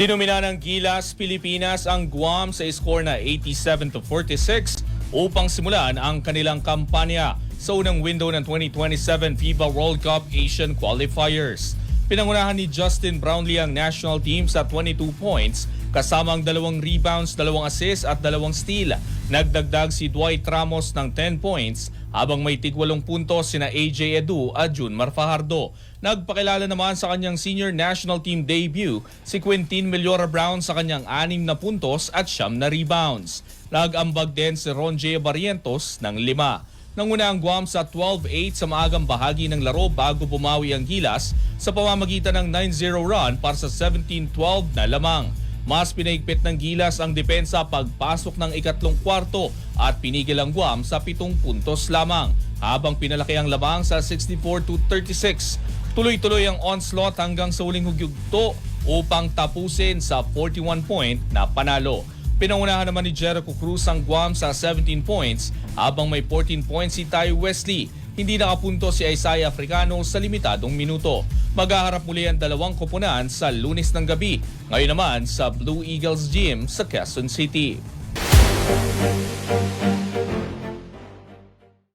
Dinumina ng Gilas, Pilipinas ang Guam sa score na 87 to 46 upang simulan ang kanilang kampanya sa unang window ng 2027 FIBA World Cup Asian Qualifiers. Pinangunahan ni Justin Brownlee ang national team sa 22 points kasama ang dalawang rebounds, dalawang assists at dalawang steal. Nagdagdag si Dwight Ramos ng 10 points habang may tigwalong puntos sina AJ Edu at Jun Marfajardo. Nagpakilala naman sa kanyang senior national team debut si Quintin Meliora Brown sa kanyang anim na puntos at siyam na rebounds. Nag-ambag din si Ron J. Barrientos ng lima. Nanguna ang Guam sa 12-8 sa maagang bahagi ng laro bago bumawi ang Gilas sa pamamagitan ng 9-0 run para sa 17-12 na lamang. Mas pinaigpit ng Gilas ang depensa pagpasok ng ikatlong kwarto at pinigil ang Guam sa pitong puntos lamang habang pinalaki ang lamang sa 64-36. Tuloy-tuloy ang onslaught hanggang sa huling hugyugto upang tapusin sa 41 point na panalo. Pinangunahan naman ni Jericho Cruz ang Guam sa 17 points habang may 14 points si Ty Wesley. Hindi nakapunto si Isaiah Africano sa limitadong minuto. Maghaharap muli ang dalawang koponan sa lunes ng gabi. Ngayon naman sa Blue Eagles Gym sa Quezon City.